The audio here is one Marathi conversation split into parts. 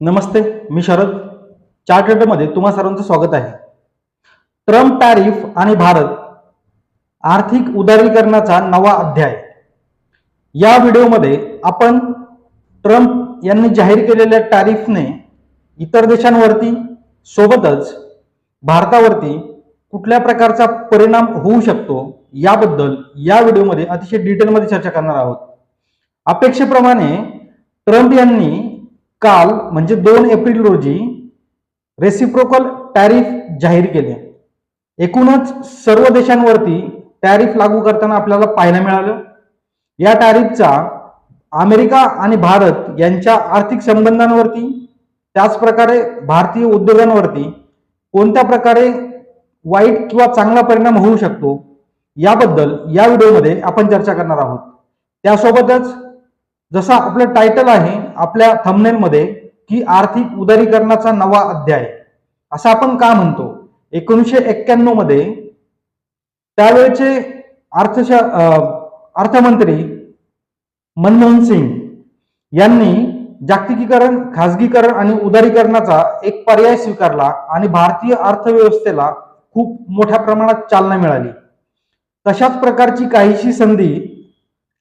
नमस्ते मी शरद. चार्टर्डमध्ये तुम्हा सर्वांचं स्वागत आहे. ट्रम्प टॅरिफ आणि भारत आर्थिक उदारीकरणाचा नवा अध्याय. या व्हिडिओमध्ये आपण ट्रम्प यांनी जाहीर केलेल्या टॅरिफने इतर देशांवरती सोबतच भारतावरती कुठल्या प्रकारचा परिणाम होऊ शकतो याबद्दल या व्हिडिओमध्ये अतिशय डिटेलमध्ये चर्चा करणार आहोत. अपेक्षेप्रमाणे ट्रम्प यांनी काल म्हणजे दोन एप्रिल रोजी रेसिप्रोकल टॅरिफ जाहीर केले. एकूणच सर्व देशांवरती टॅरिफ लागू करताना आपल्याला पाहायला मिळालं. या टॅरिफचा अमेरिका आणि भारत यांच्या आर्थिक संबंधांवरती त्याचप्रकारे भारतीय उद्योगांवरती कोणत्या प्रकारे वाईट किंवा चांगला परिणाम होऊ शकतो याबद्दल या व्हिडिओमध्ये आपण चर्चा करणार आहोत. त्यासोबतच जसा आपलं टायटल आहे आपल्या थंबनेलमध्ये की आर्थिक उदारीकरणाचा नवा अध्याय. असं आपण का म्हणतो? एकोणीसशे एक्क्याण्णवमध्ये त्यावेळेचे अर्थशा अर्थमंत्री मनमोहन सिंग यांनी जागतिकीकरण खाजगीकरण आणि उदारीकरणाचा एक पर्याय स्वीकारला आणि भारतीय अर्थव्यवस्थेला खूप मोठ्या प्रमाणात चालना मिळाली. तशाच प्रकारची काहीशी संधी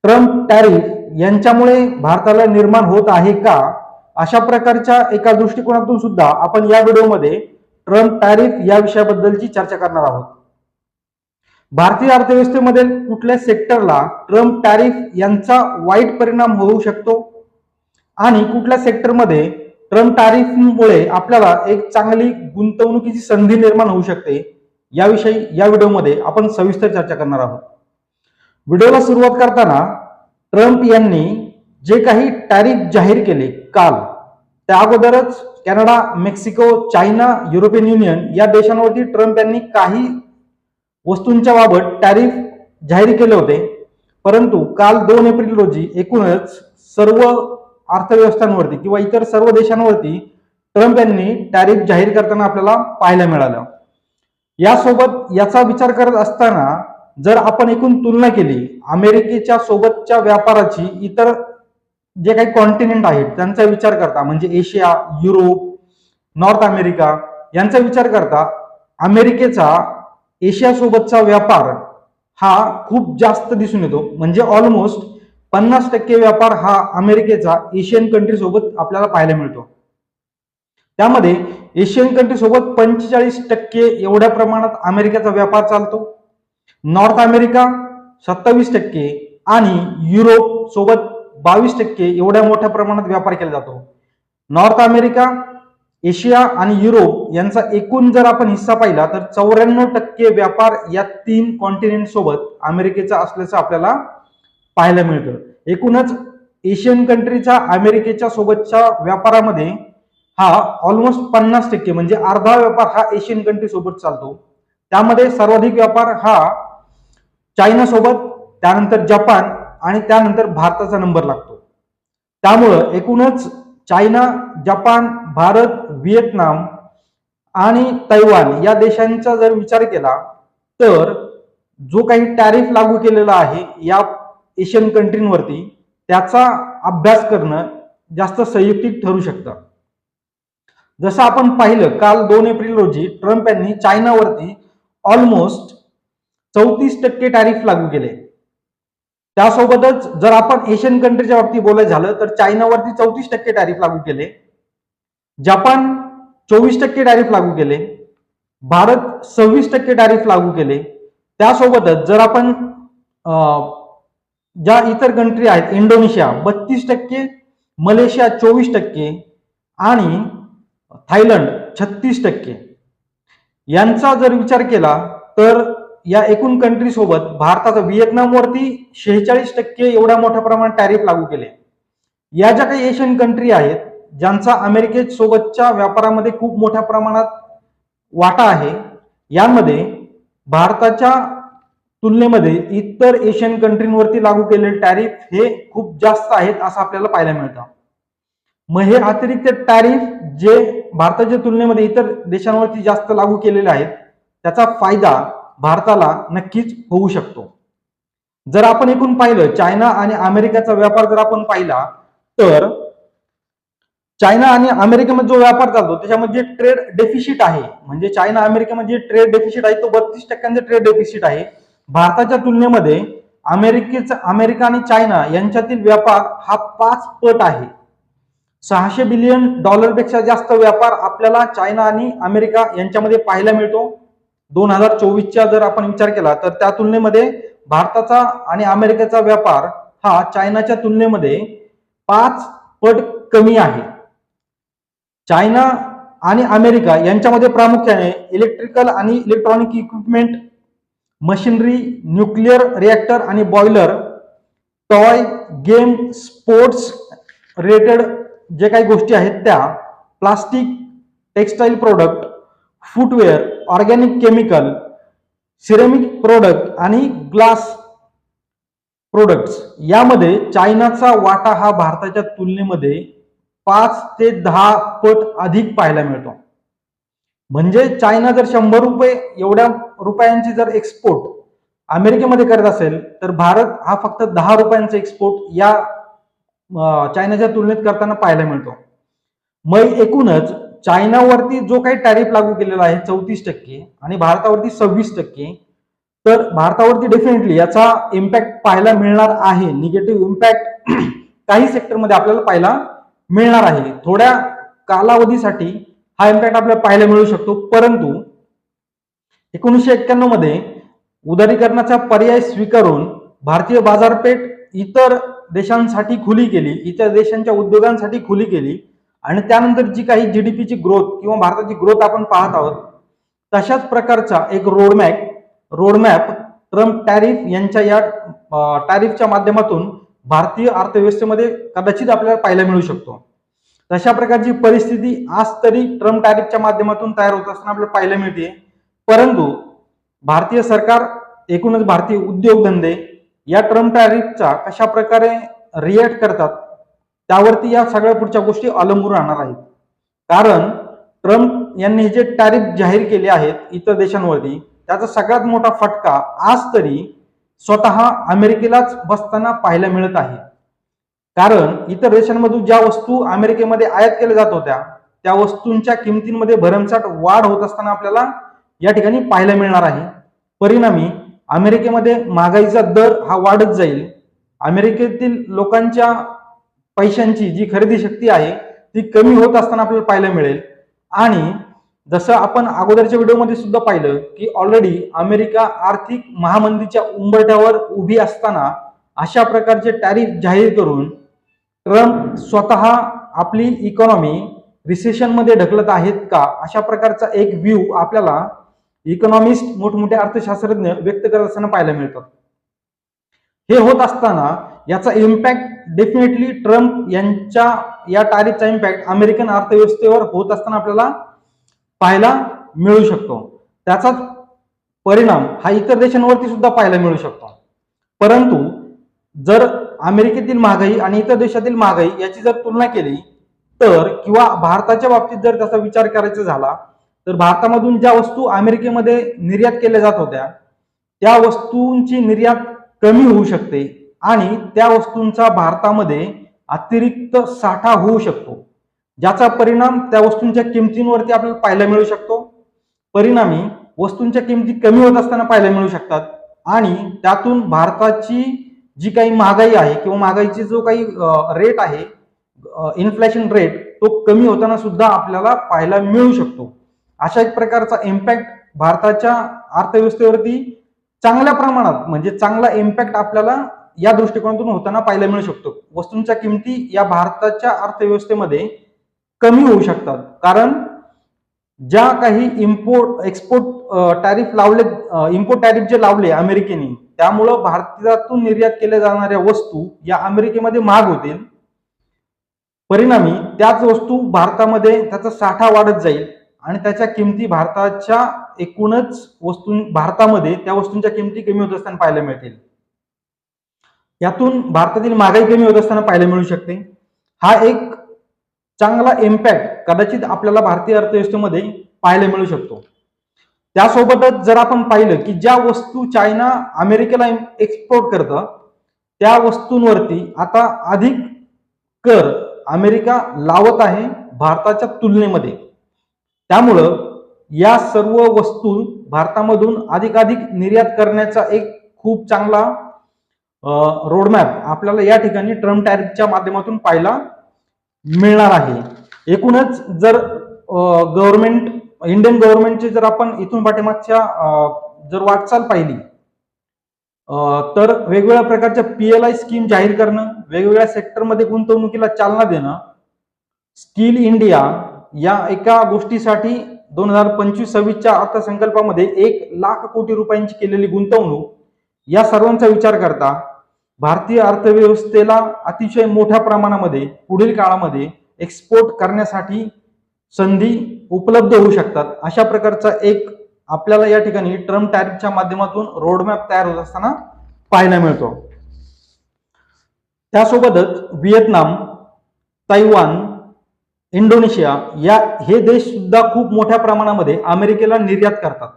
ट्रम्प टॅरिफ यांच्यामुळे भारताला निर्माण होत आहे का? अशा प्रकारच्या एका दृष्टिकोनातून सुद्धा आपण या व्हिडिओमध्ये ट्रम्प टॅरिफ या विषयाबद्दलची चर्चा करणार आहोत. भारतीय अर्थव्यवस्थेमध्ये कुठल्या सेक्टरला ट्रम्प टॅरिफ यांचा वाईट परिणाम होऊ शकतो? आणि कुठल्या सेक्टरमध्ये ट्रम्प टॅरिफमुळे आपल्याला एक चांगली गुंतवणुकीची संधी निर्माण होऊ शकते? याविषयी या व्हिडिओमध्ये आपण सविस्तर चर्चा करणार आहोत. व्हिडिओला सुरुवात करताना ट्रम्प यांनी जे काही टॅरिफ जाहीर केले काल त्या अगोदरच Canada Mexico China European Union या देशांवरती ट्रम्प यांनी काही वस्तूंच्या बाबत टॅरिफ जाहीर केले होते. परंतु काल दोन एप्रिल रोजी एकूणच सर्व अर्थव्यवस्थांवरती किंवा इतर सर्व देशांवरती ट्रम्प यांनी टॅरिफ जाहीर करताना आपल्याला पाहायला मिळालं. यासोबत याचा विचार करत असताना जर आपण एकूण तुलना केली अमेरिकेच्या सोबतच्या व्यापाराची इतर जे काही कॉन्टिनेंट आहेत त्यांचा विचार करता म्हणजे एशिया युरोप नॉर्थ अमेरिका यांचा विचार करता अमेरिकेचा एशिया सोबतचा व्यापार हा खूप जास्त दिसून येतो. म्हणजे ऑलमोस्ट पन्नास टक्के व्यापार हा अमेरिकेचा एशियन कंट्री सोबत आपल्याला पाहायला मिळतो. त्यामध्ये एशियन कंट्री सोबत पंचेचाळीस टक्के एवढ्या प्रमाणात अमेरिकेचा व्यापार चालतो. नॉर्थ अमेरिका सत्तावीस टक्के आणि युरोप सोबत बावीस टक्के एवढ्या मोठ्या प्रमाणात व्यापार केला जातो. नॉर्थ अमेरिका एशिया आणि युरोप यांचा एकूण जर आपण हिस्सा पाहिला तर चौऱ्याण्णव टक्के व्यापार या तीन कॉन्टिनेंट सोबत अमेरिकेचा असल्याचं आपल्याला पाहायला मिळतं. एकूणच एशियन कंट्रीच्या अमेरिकेच्या सोबतच्या व्यापारामध्ये हा ऑलमोस्ट पन्नास टक्के म्हणजे अर्धा व्यापार हा एशियन कंट्री सोबत चालतो. त्यामध्ये सर्वाधिक व्यापार हा चायना सोबत त्यानंतर जपान आणि त्यानंतर भारताचा नंबर लागतो. त्यामुळं एकूणच चायना जपान भारत व्हिएतनाम आणि तैवान या देशांचा जर विचार केला तर जो काही टॅरिफ लागू केलेला आहे या एशियन कंट्रींवरती त्याचा अभ्यास करणं जास्त संयुक्तिक ठरू शकतं. जसं आपण पाहिलं काल दोन एप्रिल रोजी ट्रम्प यांनी चायनावरती ऑलमोस्ट चौतीस टक्के टॅरिफ लागू केले. त्यासोबतच जर आपण एशियन कंट्रीच्या बाबतीत बोलायचं झालं तर चायनावरती चौतीस टक्के टॅरिफ लागू केले. जपान चोवीस टक्के टॅरिफ लागू केले. भारत सव्वीस टक्के टॅरिफ लागू केले. त्यासोबतच जर आपण ज्या इतर कंट्री आहेत इंडोनेशिया बत्तीस टक्के मलेशिया चोवीस टक्के आणि थायलंड छत्तीस टक्के. यांचा जर विचार केला तर या एकूण कंट्री सोबत भारताचा व्हिएतनामवरती शेहेचाळीस टक्के एवढ्या मोठ्या प्रमाणात टॅरिफ लागू केले. या ज्या काही एशियन कंट्री आहेत ज्यांचा अमेरिके सोबतच्या व्यापारामध्ये खूप मोठ्या प्रमाणात वाटा आहे यामध्ये भारताच्या तुलनेमध्ये इतर एशियन कंट्रींवरती लागू केलेले टॅरिफ हे खूप जास्त आहेत असं आपल्याला पाहायला मिळतं. मग हे अतिरिक्त टॅरिफ जे भारताच्या तुलनेमध्ये इतर देशांवरती जास्त लागू केलेले आहेत त्याचा फायदा भारताला नक्कीच होऊ शकतो. जर आपण एकूण पाहिलं चायना आणि अमेरिकेचा व्यापार जर आपण पाहिला तर चायना आणि अमेरिकेमध्ये जो व्यापार चालतो त्याच्यामध्ये ट्रेड डेफिसिट आहे. म्हणजे चायना अमेरिकेमध्ये ट्रेड डेफिसिट आहे तो बत्तीस टक्क्यांचा ट्रेड डेफिसिट आहे. भारताच्या तुलनेमध्ये अमेरिकेचा अमेरिका आणि चायना यांच्यातील व्यापार हा पाच पट आहे. सहाशे बिलियन डॉलरपेक्षा जास्त व्यापार आपल्याला चायना आणि अमेरिका यांच्यामध्ये पाहायला मिळतो. दोन हजार चोवीसचा जर आपण विचार केला तर त्या तुलनेमध्ये भारताचा आणि अमेरिकेचा व्यापार हा चायनाच्या तुलनेमध्ये पाच पट कमी आहे. चायना आणि अमेरिका यांच्यामध्ये प्रामुख्याने इलेक्ट्रिकल आणि electronic equipment machinery nuclear reactor आणि boiler toy game sports related जे काही गोष्टी आहेत त्या plastic textile product footwear organic chemical ceramic product आणि ग्लास प्रोडक्ट्स यामध्ये चायनाचा वाटा हा भारताच्या तुलनेमध्ये पाच ते दहा पट अधिक पाहायला मिळतो. म्हणजे चायना जर शंभर रुपये एवढ्या रुपयांची जर एक्सपोर्ट अमेरिकेमध्ये करत असेल तर भारत हा फक्त दहा रुपयांचा एक्सपोर्ट या चायनाच्या तुलनेत करताना पाहायला मिळतो. मग एकूणच चायनावरती जो काही टॅरिफ लागू केलेला आहे चौतीस टक्के आणि भारतावरती सव्वीस टक्के तर भारतावरती डेफिनेटली याचा इम्पॅक्ट पाहायला मिळणार आहे. निगेटिव्ह इम्पॅक्ट काही सेक्टरमध्ये आपल्याला पाहायला मिळणार आहे. थोड्या कालावधीसाठी हा इम्पॅक्ट आपल्याला पाहायला मिळू शकतो. परंतु एकोणीसशे एक्क्याण्णवमध्ये उदारीकरणाचा पर्याय स्वीकारून भारतीय बाजारपेठ इतर देशांसाठी खुली केली इतर देशांच्या उद्योगांसाठी खुली केली आणि त्यानंतर जी काही जीडीपीची ग्रोथ किंवा भारताची ग्रोथ आपण पाहत आहोत तशाच प्रकारचा एक रोडमॅप रोडमॅप ट्रम्प टॅरिफ यांच्या या टॅरिफच्या माध्यमातून भारतीय अर्थव्यवस्थेमध्ये कदाचित आपल्याला पाहायला मिळू शकतो. तशा प्रकारची परिस्थिती आज तरी ट्रम्प टॅरिफच्या माध्यमातून तयार होत असताना आपल्याला पाहायला मिळते. परंतु भारतीय सरकार एकूणच भारतीय उद्योगधंदे या ट्रम्प टॅरिफचा कशा प्रकारे रिॲक्ट करतात त्यावरती या सगळ्या पुढच्या गोष्टी अवलंबून राहणार आहेत. कारण ट्रम्प यांनी जे टॅरिफ जाहीर केले आहेत इतर देशांवरती त्याचा सगळ्यात मोठा फटका आज तरी स्वतः अमेरिकेलाच बसताना पाहायला मिळत आहे. कारण इतर देशांमधून ज्या वस्तू अमेरिकेमध्ये आयात केल्या जात होत्या त्या वस्तूंच्या किमतींमध्ये भरमसाठ वाढ होत असताना आपल्याला या ठिकाणी पाहायला मिळणार आहे. परिणामी अमेरिकेमध्ये महागाईचा दर हा वाढत जाईल. अमेरिकेतील लोकांच्या पैशांची जी खरेदी शक्ती आहे ती कमी होत असताना आपल्याला पाहायला मिळेल. आणि जसं आपण अगोदरच्या व्हिडिओमध्ये सुद्धा पाहिलं की ऑलरेडी अमेरिका आर्थिक महामंदीच्या उंबरठ्यावर उभी असताना अशा प्रकारचे टॅरिफ जाहीर करून ट्रम्प स्वतः आपली इकॉनॉमी रिसेशनमध्ये ढकलत आहेत का अशा प्रकारचा एक व्ह्यू आपल्याला इकॉनॉमिस्ट मोठमोठे अर्थशास्त्रज्ञ व्यक्त करत असताना पाहायला मिळतात. हे होत असताना याचा इम्पॅक्ट डेफिनेटली ट्रम्प यांच्या या टॅरिफचा इम्पॅक्ट अमेरिकन अर्थव्यवस्थेवर होत असताना आपल्याला पाहायला मिळू शकतो. त्याचाच परिणाम हा इतर देशांवरती सुद्धा पाहायला मिळू शकतो. परंतु जर अमेरिकेतील महागाई आणि इतर देशातील महागाई याची जर तुलना केली तर किंवा भारताच्या बाबतीत जर त्याचा विचार करायचा झाला तर भारतामधून ज्या वस्तू अमेरिकेमध्ये निर्यात केल्या जात होत्या त्या वस्तूंची निर्यात कमी होऊ शकते आणि त्या वस्तूंचा भारतामध्ये अतिरिक्त साठा होऊ शकतो ज्याचा परिणाम त्या वस्तूंच्या किमतींवरती आपल्याला पाहायला मिळू शकतो. परिणामी वस्तूंच्या किमती कमी होत असताना पाहायला मिळू शकतात आणि त्यातून भारताची जी काही महागाई आहे किंवा महागाईची जो काही रेट आहे इन्फ्लेशन रेट तो कमी होताना सुद्धा आपल्याला पाहायला मिळू शकतो. अशा एक प्रकारचा इम्पॅक्ट भारताच्या अर्थव्यवस्थेवरती चांगल्या प्रमाणात म्हणजे चांगला इम्पॅक्ट आपल्याला या दृष्टिकोनातून होताना पाहायला मिळू शकतो. वस्तूंच्या किमती या भारताच्या अर्थव्यवस्थेमध्ये कमी होऊ शकतात. कारण ज्या काही इम्पोर्ट एक्सपोर्ट टॅरिफ लावले इम्पोर्ट टॅरिफ जे लावले अमेरिकेने त्यामुळं भारतातून निर्यात केल्या जाणाऱ्या वस्तू या अमेरिकेमध्ये महाग होतील. परिणामी त्याच वस्तू भारतामध्ये त्याचा साठा वाढत जाईल. आणि त्याच्या किमती भारताच्या एकूणच वस्तू भारतामध्ये त्या वस्तूंच्या किमती कमी होत असताना पाहायला मिळतील. यातून भारतातील महागाई कमी होत असताना पाहायला मिळू शकते. हा एक चांगला इम्पॅक्ट कदाचित आपल्याला भारतीय अर्थव्यवस्थेमध्ये पाहायला मिळू शकतो. त्यासोबतच जर आपण पाहिलं की ज्या वस्तू चायना अमेरिकेला एक्सपोर्ट करतं त्या वस्तूंवरती आता अधिक कर अमेरिका लावत आहे भारताच्या तुलनेमध्ये. त्यामुळं या सर्व वस्तू भारतामधून अधिकाधिक निर्यात करण्याचा एक खूप चांगला रोडमॅप आपल्याला या ठिकाणी ट्रम्प टॅरिफच्या माध्यमातून पाहायला मिळणार आहे. एकूणच जर गव्हर्नमेंट इंडियन गव्हर्नमेंटची जर आपण इथून पाठीमागच्या जर वाटचाल पाहिली तर वेगवेगळ्या प्रकारच्या पीएलआय स्कीम जाहीर करणं वेगवेगळ्या सेक्टरमध्ये गुंतवणुकीला चालना देणं स्किल इंडिया या एका गोष्टीसाठी दोन हजार पंचवीस सव्वीसच्या अर्थसंकल्पामध्ये एक लाख कोटी रुपयांची केलेली गुंतवणूक या सर्वांचा विचार करता भारतीय अर्थव्यवस्थेला अतिशय मोठ्या प्रमाणामध्ये पुढील काळामध्ये एक्सपोर्ट करण्यासाठी संधी उपलब्ध होऊ शकतात. अशा प्रकारचा एक आपल्याला या ठिकाणी ट्रम्प टॅरिफच्या माध्यमातून रोडमॅप तयार होत असताना पाहायला मिळतो. त्यासोबतच व्हिएतनाम तैवान इंडोनेशिया या हे देश सुद्धा खूप मोठ्या प्रमाणामध्ये अमेरिकेला निर्यात करतात.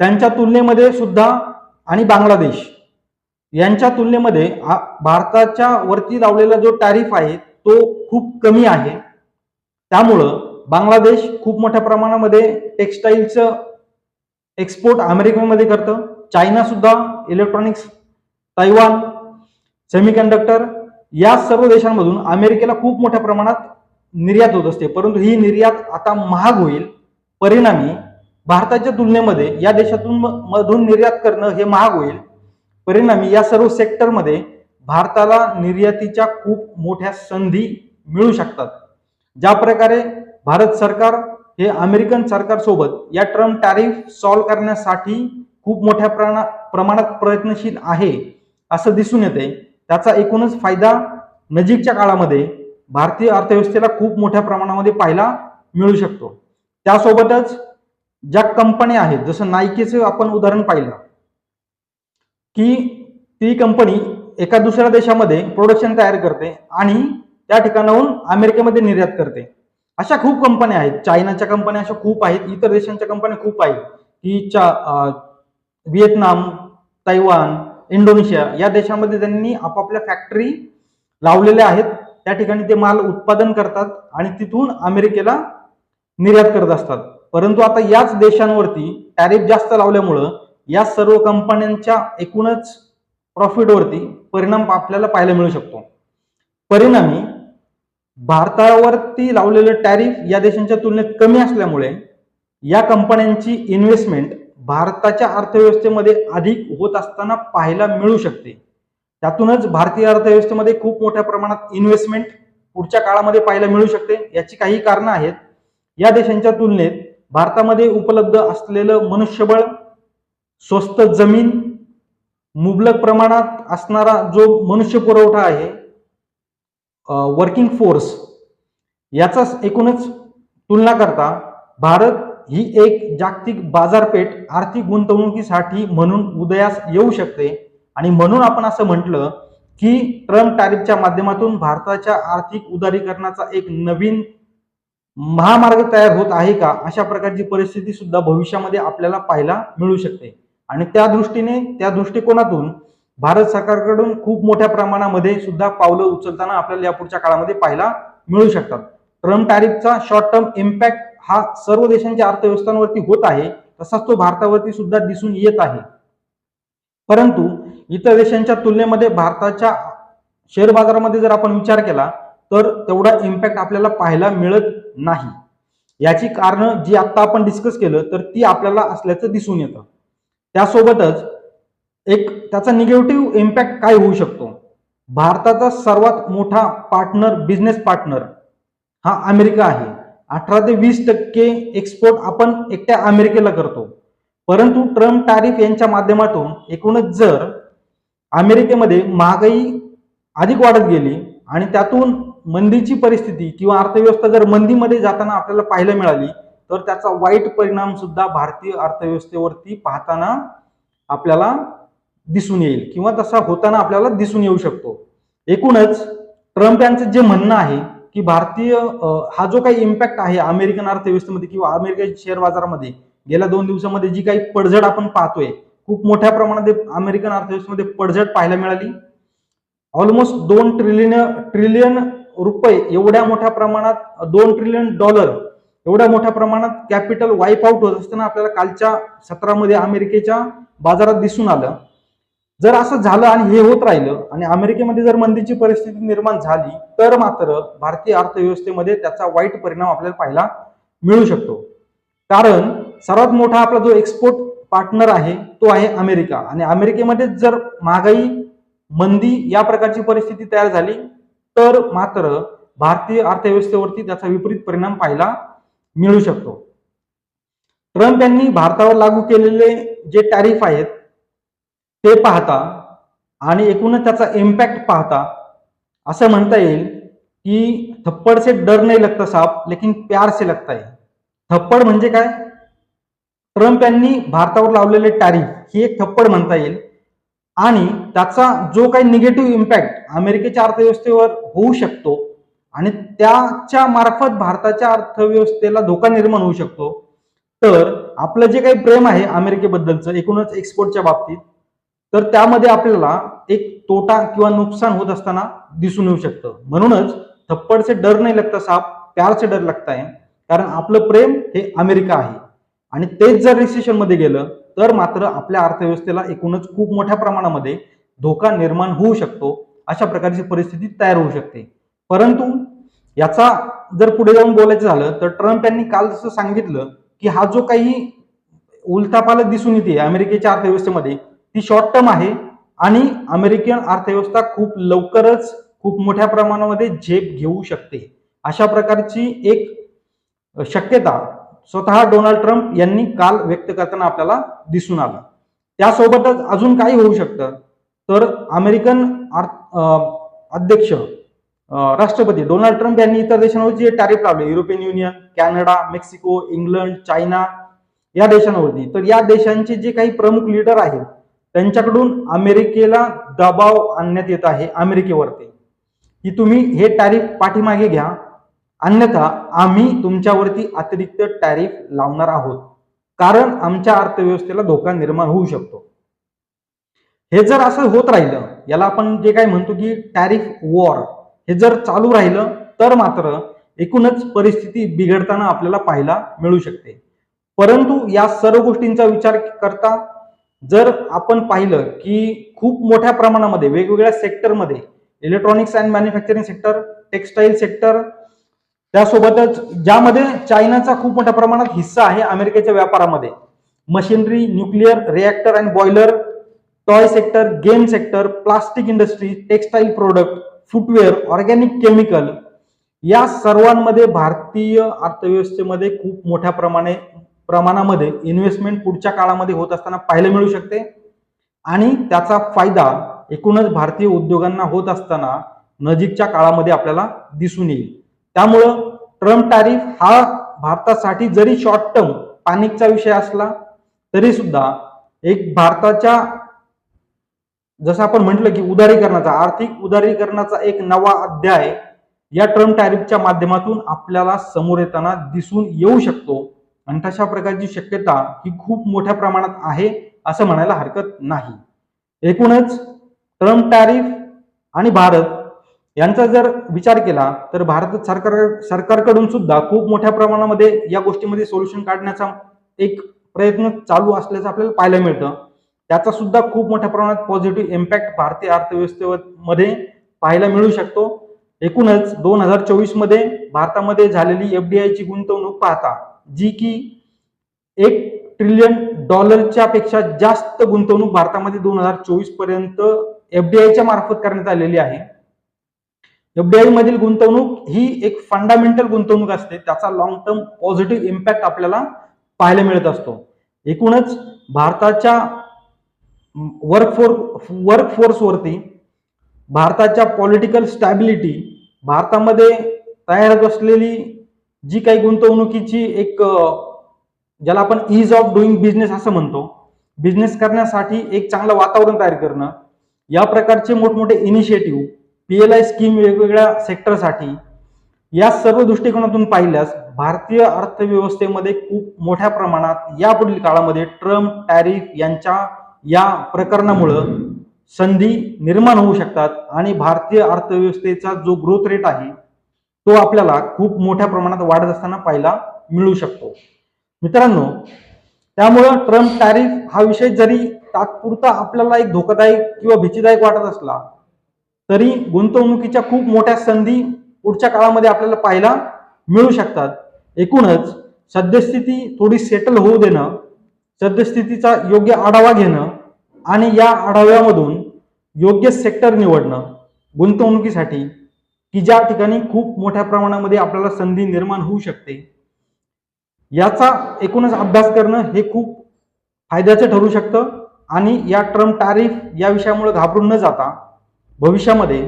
त्यांच्या तुलनेमध्ये सुद्धा आणि बांगलादेश यांच्या तुलनेमध्ये भारताच्या वरती लावलेला जो टॅरिफ आहे तो खूप कमी आहे. त्यामुळं बांगलादेश खूप मोठ्या प्रमाणामध्ये टेक्स्टाईलचं एक्सपोर्ट अमेरिकेमध्ये करतं. चायना सुद्धा इलेक्ट्रॉनिक्स तैवान सेमीकंडक्टर या सर्व देशांमधून अमेरिकेला खूप मोठ्या प्रमाणात निर्यात होत असते. परंतु ही निर्यात आता महाग होईल. परिणामी भारताच्या तुलनेमध्ये या देशातून म- मधून निर्यात करणं हे महाग होईल. परिणामी या सर्व सेक्टरमध्ये भारताला निर्यातीच्या खूप मोठ्या संधी मिळू शकतात. ज्या प्रकारे भारत सरकार हे अमेरिकन सरकारसोबत या ट्रम्प टॅरिफ सॉल्व्ह करण्यासाठी खूप मोठ्या प्रणा- प्रमाणात प्रयत्नशील आहे असं दिसून येते त्याचा एकूणच फायदा नजीकच्या काळामध्ये भारतीय अर्थव्यवस्थेला खूप मोठ्या प्रमाणामध्ये पाहायला मिळू शकतो. त्यासोबतच ज्या कंपन्या आहेत जसं नायकीचं आपण उदाहरण पाहिलं की ती कंपनी एका दुसऱ्या देशामध्ये प्रोडक्शन तयार करते आणि त्या ठिकाणाहून अमेरिकेमध्ये निर्यात करते. अशा खूप कंपन्या आहेत. चायनाच्या कंपन्या अशा खूप आहेत. इतर देशांच्या कंपन्या खूप आहेत की चा व्हिएतनाम तैवान इंडोनेशिया या देशामध्ये त्यांनी आपापल्या फॅक्टरी लावलेल्या आहेत. त्या ठिकाणी ते माल उत्पादन करतात आणि तिथून अमेरिकेला निर्यात करत असतात. परंतु आता याच देशांवरती टॅरिफ जास्त लावल्यामुळं या सर्व कंपन्यांच्या एकूणच प्रॉफिटवरती परिणाम आपल्याला पाहायला मिळू शकतो. परिणामी भारतावरती लावलेलं टॅरिफ या देशांच्या तुलनेत कमी असल्यामुळे या कंपन्यांची इन्व्हेस्टमेंट भारताच्या अर्थव्यवस्थेमध्ये अधिक होत असताना पाहायला मिळू शकते. त्यातूनच भारतीय अर्थव्यवस्थेमध्ये खूप मोठ्या प्रमाणात इन्व्हेस्टमेंट पुढच्या काळामध्ये पाहायला मिळू शकते. याची काही कारणं आहेत. या देशांच्या तुलनेत भारतामध्ये उपलब्ध असलेलं मनुष्यबळ स्वस्त जमीन मुबलक प्रमाणात असणारा जो मनुष्य पुरवठा आहे वर्किंग फोर्स याचा एकूणच तुलना करता भारत ही एक जागतिक बाजारपेठ आर्थिक गुंतवणुकीसाठी म्हणून उदयास येऊ शकते. आणि म्हणून आपण असं म्हटलं की ट्रम्प टॅरिफच्या माध्यमातून भारताच्या आर्थिक उदारीकरणाचा एक नवीन महामार्ग तयार होत आहे का? अशा प्रकारची परिस्थिती सुद्धा भविष्यामध्ये आपल्याला पाहायला मिळू शकते. आणि त्या दृष्टीने त्या दृष्टिकोनातून भारत सरकारकडून खूप मोठ्या प्रमाणामध्ये सुद्धा पावलं उचलताना आपल्याला या पुढच्या काळामध्ये पाहायला मिळू शकतात. ट्रम्प टॅरिफचा शॉर्ट टर्म इम्पॅक्ट हा सर्व देशांच्या अर्थव्यवस्थांवरती होत आहे. तसाच तो भारतावरती सुद्धा दिसून येत आहे. परंतु इतर देशांच्या तुलनेमध्ये भारताच्या शेअर बाजारामध्ये जर आपण विचार केला तर तेवढा इम्पॅक्ट आपल्याला पाहायला मिळत नाही. याची कारण जी आता आपण डिस्कस केलं तर ती आपल्याला असल्याचं दिसून येतं. त्यासोबतच एक त्याचा निगेटिव्ह इम्पॅक्ट काय होऊ शकतो? भारताचा सर्वात मोठा पार्टनर बिझनेस पार्टनर हा अमेरिका आहे. अठरा ते वीस टक्के एक्सपोर्ट आपण एकट्या अमेरिकेला करतो. परंतु ट्रम्प टॅरिफ यांच्या माध्यमातून एकूणच जर अमेरिकेमध्ये महागाई अधिक वाढत गेली आणि त्यातून मंदीची परिस्थिती किंवा अर्थव्यवस्था जर मंदीमध्ये जाताना आपल्याला पाहायला मिळाली तर त्याचा वाईट परिणाम सुद्धा भारतीय अर्थव्यवस्थेवरती पाहताना आपल्याला दिसून येईल किंवा तसा होताना आपल्याला दिसून येऊ शकतो. एकूणच ट्रम्प यांचं जे म्हणणं आहे की भारतीय हा जो काही इम्पॅक्ट आहे अमेरिकन अर्थव्यवस्थेमध्ये किंवा अमेरिकेच्या शेअर बाजारामध्ये गेल्या दोन दिवसामध्ये जी काही पडझड आपण पाहतोय खूप मोठ्या प्रमाणात अमेरिकन अर्थव्यवस्थेमध्ये पडझड पाहायला मिळाली. ऑलमोस्ट दोन ट्रिलियन ट्रिलियन रुपये एवढ्या मोठ्या प्रमाणात दोन ट्रिलियन डॉलर एवढ्या मोठ्या प्रमाणात कॅपिटल वाईप आउट होत असताना आपल्याला कालच्या सत्रामध्ये अमेरिकेच्या बाजारात दिसून आलं. जर असं झालं आणि हे होत राहिलं आणि अमेरिकेमध्ये जर मंदीची परिस्थिती निर्माण झाली तर मात्र भारतीय अर्थव्यवस्थेमध्ये त्याचा वाईट परिणाम आपल्याला पाहायला मिळू शकतो. कारण सर्वात मोठा आपला जो एक्सपोर्ट पार्टनर आहे तो आहे अमेरिका. आणि अमेरिकेमध्ये जर महागाई मंदी या प्रकारची परिस्थिती तयार झाली तर मात्र भारतीय अर्थव्यवस्थेवरती त्याचा विपरीत परिणाम पाहायला मिळू शकतो. ट्रम्प यांनी भारतावर लागू केलेले जे टॅरिफ आहेत ते पाहता आणि एकूणच त्याचा इम्पॅक्ट पाहता असं म्हणता येईल की थप्पड से डर नाही लगता साप लेकिन प्यार से लगता है थप्पड म्हणजे काय? ट्रम्प यांनी भारतावर लावलेले टॅरिफ ही एक थप्पड म्हणता येईल. आणि त्याचा जो काही निगेटिव्ह इम्पॅक्ट अमेरिकेच्या अर्थव्यवस्थेवर होऊ शकतो आणि त्याच्या मार्फत भारताच्या अर्थव्यवस्थेला धोका निर्माण होऊ शकतो. तर आपलं जे काही प्रेम आहे अमेरिकेबद्दलचं एकूणच एक्सपोर्टच्या बाबतीत तर त्यामध्ये आपल्याला एक तोटा किंवा नुकसान होत असताना दिसून येऊ शकतं. म्हणूनच थप्पडचे डर नाही लगता साप प्यारचे डर लागत आहे कारण आपलं प्रेम हे अमेरिका आहे. आणि तेच जर रिसेशनमध्ये गेलं तर मात्र आपल्या अर्थव्यवस्थेला एकूणच खूप मोठ्या प्रमाणामध्ये धोका निर्माण होऊ शकतो अशा प्रकारची परिस्थिती तयार होऊ शकते. परंतु याचा जर पुढे जाऊन बोलायचं झालं तर ट्रम्प यांनी काल जसं सांगितलं की हा जो काही उलथापालत दिसून येते अमेरिकेच्या अर्थव्यवस्थेमध्ये ती शॉर्ट टर्म आहे आणि अमेरिकन अर्थव्यवस्था खूप लवकरच खूप मोठ्या प्रमाणामध्ये झेप घेऊ शकते. अशा प्रकारची एक शक्यता स्वतः डोनाल्ड ट्रम्प यांनी काल व्यक्त करताना आपल्याला दिसून आलं. त्यासोबतच अजून काही होऊ शकतं. तर अमेरिकन अध्यक्ष राष्ट्रपती डोनाल्ड ट्रम्प यांनी इतर देशांवर जे टॅरिफ लावले. European Union Canada Mexico England China या देशांवरती. तर या देशांचे जे काही प्रमुख लीडर आहेत त्यांच्याकडून अमेरिकेला दबाव आणण्यात येत आहे अमेरिकेवरती. की तुम्ही हे टॅरिफ पाठीमागे घ्या. अन्यथा आम्ही तुमच्यावरती अतिरिक्त टॅरिफ लावणार आहोत. कारण आमच्या अर्थव्यवस्थेला धोका निर्माण होऊ शकतो. हे जर असं होत राहिलं याला आपण जे काय म्हणतो की टॅरिफ वॉर हे जर चालू राहिलं तर मात्र एकूणच परिस्थिती बिघडताना आपल्याला पाहायला मिळू शकते. परंतु या सर्व गोष्टींचा विचार करता जर आपण पाहिलं की खूप मोठ्या प्रमाणामध्ये वेगवेगळ्या सेक्टरमध्ये electronics and manufacturing sector textile sector त्यासोबतच ज्यामध्ये चायनाचा खूप मोठ्या प्रमाणात हिस्सा आहे अमेरिकेच्या व्यापारामध्ये. Machinery nuclear reactor and boiler toy sector game sector plastic industry textile product footwear organic chemical या सर्वांमध्ये भारतीय अर्थव्यवस्थेमध्ये खूप मोठ्या प्रमाणे प्रमाणामध्ये इन्व्हेस्टमेंट पुढच्या काळामध्ये होत असताना पाहायला मिळू शकते. आणि त्याचा फायदा एकूणच भारतीय उद्योगांना होत असताना नजीकच्या काळामध्ये आपल्याला दिसून येईल. त्यामुळं ट्रम्प टॅरिफ हा भारतासाठी जरी शॉर्ट टर्म पॅनिकचा विषय असला तरी सुद्धा एक भारताच्या जसं आपण म्हटलं की उदारीकरणाचा आर्थिक उदारीकरणाचा एक नवा अध्याय या ट्रम्प टॅरिफच्या माध्यमातून आपल्याला समोर येताना दिसून येऊ शकतो. आणि तशा प्रकारची शक्यता ही खूप मोठ्या प्रमाणात आहे असं म्हणायला हरकत नाही. एकूणच ट्रम्प टॅरिफ आणि भारत यांचा जर विचार केला तर भारत सरकार सरकारकडून सुद्धा खूप मोठ्या प्रमाणामध्ये या गोष्टीमध्ये सोल्युशन काढण्याचा एक प्रयत्न चालू असल्याचं आपल्याला पाहायला मिळतं. त्याचा सुद्धा खूप मोठ्या प्रमाणात पॉझिटिव्ह इम्पॅक्ट भारतीय अर्थव्यवस्थेमध्ये पाहायला मिळू शकतो. एकूणच दोन हजार चोवीसमध्ये भारतामध्ये झालेली एफडीआयची गुंतवणूक पाहता जी की एक ट्रिलियन डॉलरच्या पेक्षा जास्त गुंतवणूक भारतामध्ये दोन हजार चोवीसपर्यंत एफडीआयच्या मार्फत करण्यात आलेली आहे. एफडीआय मधील गुंतवणूक ही एक फंडामेंटल गुंतवणूक असते. त्याचा लॉंग टर्म पॉझिटिव्ह इम्पॅक्ट आपल्याला पाहायला मिळत असतो. एकूणच भारताच्या वर्क फोर वर्क फोर्सवरती भारताच्या पॉलिटिकल स्टॅबिलिटी भारतामध्ये तयार होत असलेली जी काही गुंतवणुकीची एक ज्याला आपण इज ऑफ डुईंग बिझनेस असं म्हणतो. बिझनेस करण्यासाठी एक चांगलं वातावरण तयार करणं. या प्रकारचे मोठमोठे इनिशिएटिव्ह पीएलआय स्कीम वेगवेगळ्या सेक्टरसाठी या सर्व दृष्टिकोनातून पाहिल्यास भारतीय अर्थव्यवस्थेमध्ये खूप मोठ्या प्रमाणात यापुढील काळामध्ये ट्रम्प टॅरिफ यांच्या या प्रकरणामुळं संधी निर्माण होऊ शकतात आणि भारतीय अर्थव्यवस्थेचा जो ग्रोथ रेट आहे तो आपल्याला खूप मोठ्या प्रमाणात वाढत असताना पाहायला मिळू शकतो. मित्रांनो त्यामुळं ट्रम्प टॅरिफ हा विषय जरी तात्पुरता आपल्याला एक धोकादायक किंवा भीतीदायक वाटत असला तरी गुंतवणुकीच्या खूप मोठ्या संधी पुढच्या काळामध्ये आपल्याला पाहायला मिळू शकतात. एकूणच सद्यस्थिती थोडी सेटल होऊ देणं सद्यस्थितीचा योग्य आढावा घेणं आणि या आढाव्यामधून योग्य सेक्टर निवडणं गुंतवणुकीसाठी की ज्या ठिकाणी खूप मोठ्या प्रमाणामध्ये आपल्याला संधी निर्माण होऊ शकते याचा एकूणच अभ्यास करणं हे खूप फायद्याचं ठरू शकतं आणि या ट्रम्प टॅरिफ या विषयामुळे घाबरून न जाता भविष्यामध्ये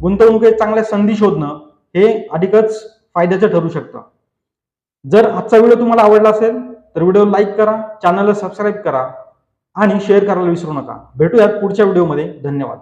गुंतवणुकीत चांगल्या संधी शोधणं हे अधिकच फायद्याचं ठरू शकतं. जर आजचा व्हिडिओ तुम्हाला आवडला असेल तर व्हिडिओ लाईक करा चॅनलला सबस्क्राईब करा आणि शेअर करायला विसरू नका. भेटूयात पुढच्या व्हिडिओमध्ये. धन्यवाद.